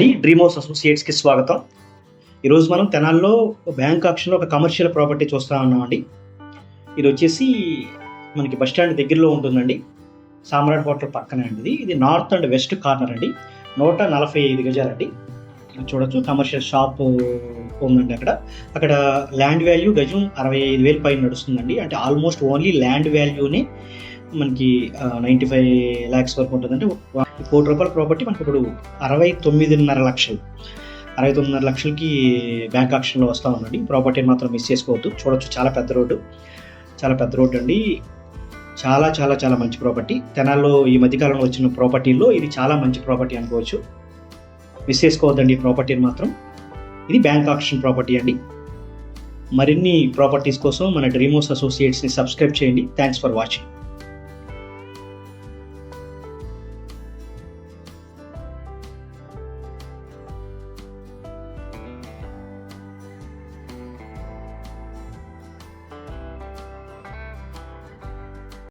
Dream house అసోసియేట్స్కి స్వాగతం. ఈరోజు మనం తెనాల్లో బ్యాంక్ ఆక్షన్లో ఒక కమర్షియల్ ప్రాపర్టీ చూస్తూ ఉన్నామండి. ఇది వచ్చేసి మనకి బస్ స్టాండ్ దగ్గరలో ఉంటుందండి. సామ్రాట్ హోటల్ పక్కనే అండి ఇది. ఇది నార్త్ అండ్ వెస్ట్ కార్నర్ అండి. నూట నలభై ఐదు గజాలండి. చూడొచ్చు కమర్షియల్ షాప్ ఉందండి అక్కడ. అక్కడ ల్యాండ్ వాల్యూ గజం అరవై ఐదు వేలు పైన నడుస్తుందండి. అంటే ఆల్మోస్ట్ ఓన్లీ ల్యాండ్ వాల్యూని మనకి నైంటీ ఫైవ్ ల్యాక్స్ వరకు ఉంటుందంటే కోటి రూపాయల ప్రాపర్టీ మనకి ఇప్పుడు అరవై తొమ్మిదిన్నర లక్షలు. అరవై తొమ్మిదిన్నర లక్షలకి బ్యాంక్ ఆక్షన్లో వస్తూ ఉందండి. ప్రాపర్టీని మాత్రం మిస్ చేసుకోవద్దు. చూడొచ్చు చాలా పెద్ద రోడ్డు. చాలా పెద్ద రోడ్డు అండి. చాలా చాలా చాలా మంచి ప్రాపర్టీ తెనాల్లో ఈ మధ్యకాలంలో వచ్చిన ప్రాపర్టీల్లో ఇది చాలా మంచి ప్రాపర్టీ అనుకోవచ్చు. మిస్ చేసుకోవద్దండి ఈ ప్రాపర్టీని మాత్రం. ఇది బ్యాంక్ ఆక్షన్ ప్రాపర్టీ అండి. మరిన్ని ప్రాపర్టీస్ కోసం మన డ్రీమోస్ అసోసియేట్స్ని సబ్స్క్రైబ్ చేయండి. Thanks for watching